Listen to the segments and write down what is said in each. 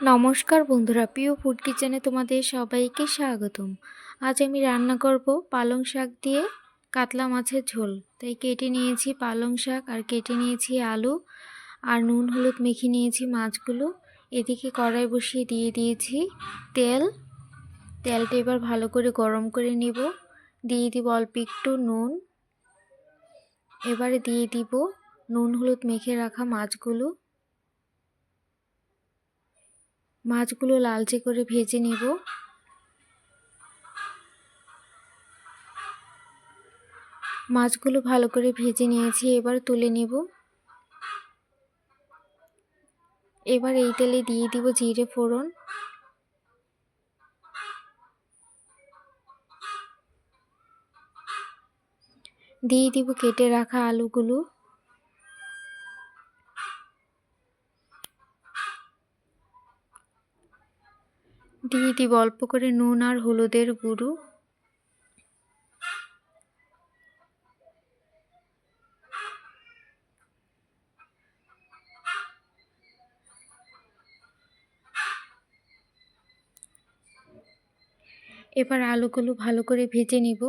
নমস্কার বন্ধুরা, প্রিয় ফুড কিচেনে তোমাদের সবাইকে স্বাগতম। আজ আমি রান্না করব পালং শাক দিয়ে কাতলা মাছের ঝোল। তাই কেটে নিয়েছি পালং শাক আর কেটে নিয়েছি আলু আর নুন, হলুদ মেখে নিয়েছি মাছগুলো। এদিকে কড়াই বসিয়ে দিয়ে দিয়েছি তেল। তেলটা এবার ভালো করে গরম করে নিব। দিয়ে দিব অল্প একটু নুন। এবারে দিয়ে দিব নুন, হলুদ মেখে রাখা মাছগুলো। মাছগুলো লালচে করে ভেজে নেব। মাছগুলো ভালো করে ভেজে নিয়েছি, এবার তুলে নেব। এবার এই তেলে দিয়ে দিব জিরে ফোড়ন। দিয়ে দিব কেটে রাখা আলুগুলো। দিয়ে দিব অল্প করে নুন আর হলুদের গুঁড়ো। এবার আলুগুলো ভালো করে ভেজে নিব।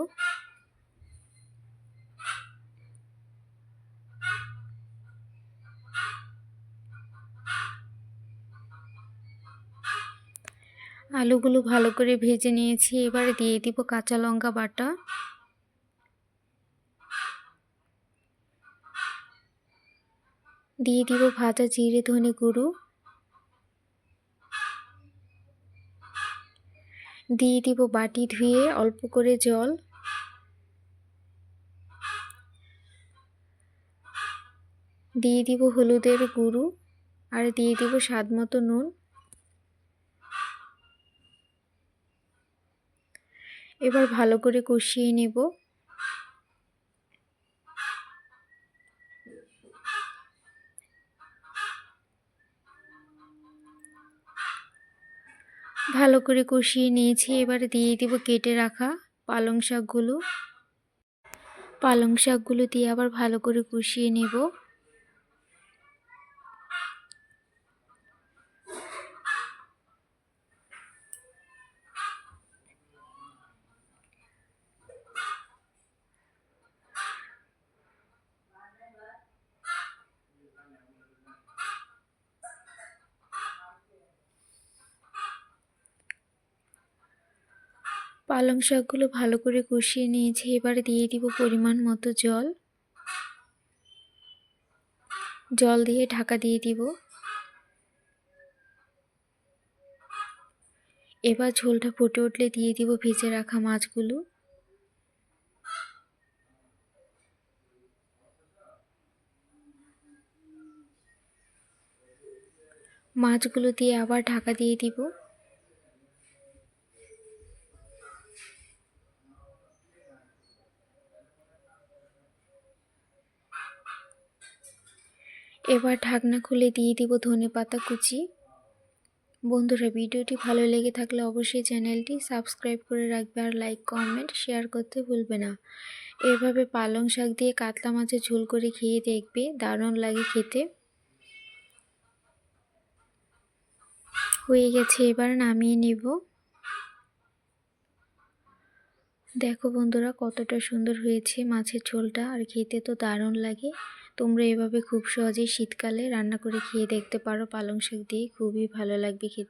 আলুগুলো ভালো করে ভেজে নিয়েছি। এবারে দিয়ে দিব কাঁচা লঙ্কা বাটা। দিয়ে দিব ভাজা জিরে ধনে গুঁড়ো। দিয়ে দিব বাটি ধুয়ে অল্প করে জল। দিয়ে দিব হলুদের গুঁড়ো। আর দিয়ে দিব স্বাদ মতো নুন। এবার ভালো করে কষিয়ে নেব। ভালো করে কষিয়ে নিয়েছি, এবার দিয়ে দিব কেটে রাখা পালং শাকগুলো। পালং শাকগুলো দিয়ে আবার ভালো করে কষিয়ে নেব। পালং শাকগুলো ভালো করে কষিয়ে নিয়েছি, এবারে দিয়ে দিব পরিমাণ মতো জল। জল দিয়ে ঢাকা দিয়ে দিব। এবার ঝোলটা ফুটে উঠলে দিয়ে দিব ভেজে রাখা মাছগুলো। মাছগুলো দিয়ে আবার ঢাকা দিয়ে দিব। এবার ঢাকনা খুলে দিয়ে দিব ধনে পাতা কুচি। বন্ধুরা, ভিডিওটি ভালো লেগে থাকলে অবশ্যই চ্যানেলটি সাবস্ক্রাইব করে রাখবে আর লাইক, কমেন্ট, শেয়ার করতে ভুলবে না। এভাবে পালং শাক দিয়ে কাতলা মাছের ঝোল করে খেয়ে দেখবে, দারুণ লাগে খেতে। হয়ে গেছে, এবার নামিয়ে নেব। দেখো বন্ধুরা, কতটা সুন্দর হয়েছে মাছের ঝোলটা, আর খেতে তো দারুণ লাগে। তোমরা এভাবে খুব সহজেই শীতকালে রান্না করে খেয়ে দেখতে পারো পালং শাক দিয়ে। খুবই ভালো লাগবে খেতে।